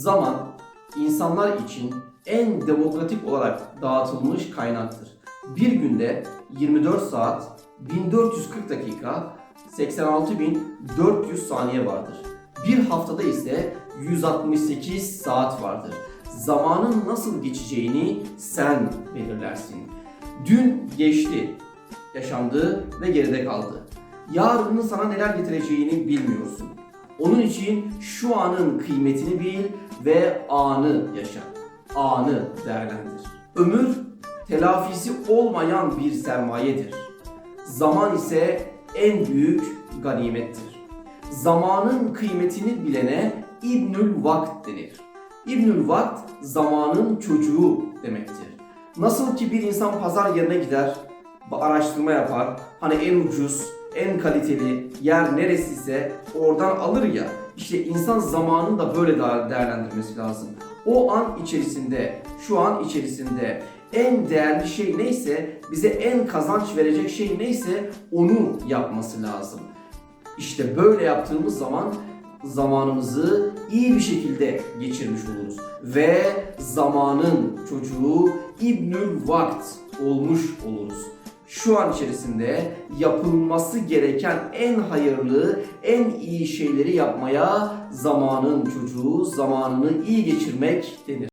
Zaman insanlar için en demokratik olarak dağıtılmış kaynaktır. Bir günde 24 saat, 1440 dakika, 86.400 saniye vardır. Bir haftada ise 168 saat vardır. Zamanın nasıl geçeceğini sen belirlersin. Dün geçti, yaşandı ve geride kaldı. Yarının sana neler getireceğini bilmiyorsun. Onun için şu anın kıymetini bil ve anı yaşa. Anı değerlendir. Ömür telafisi olmayan bir sermayedir. Zaman ise en büyük ganimettir. Zamanın kıymetini bilene İbnül Vakt denir. İbnül Vakt zamanın çocuğu demektir. Nasıl ki bir insan pazar yerine gider, araştırma yapar, hani en ucuz, en kaliteli yer neresiyse oradan alır ya. İşte insan zamanını da böyle değerlendirmesi lazım. O an içerisinde, şu an içerisinde en değerli şey neyse, bize en kazanç verecek şey neyse onu yapması lazım. İşte böyle yaptığımız zaman zamanımızı iyi bir şekilde geçirmiş oluruz. Ve zamanın çocuğu İbnül Vakt olmuş oluruz. Şu an içerisinde yapılması gereken en hayırlı, en iyi şeyleri yapmaya zamanın çocuğu, zamanını iyi geçirmek denir.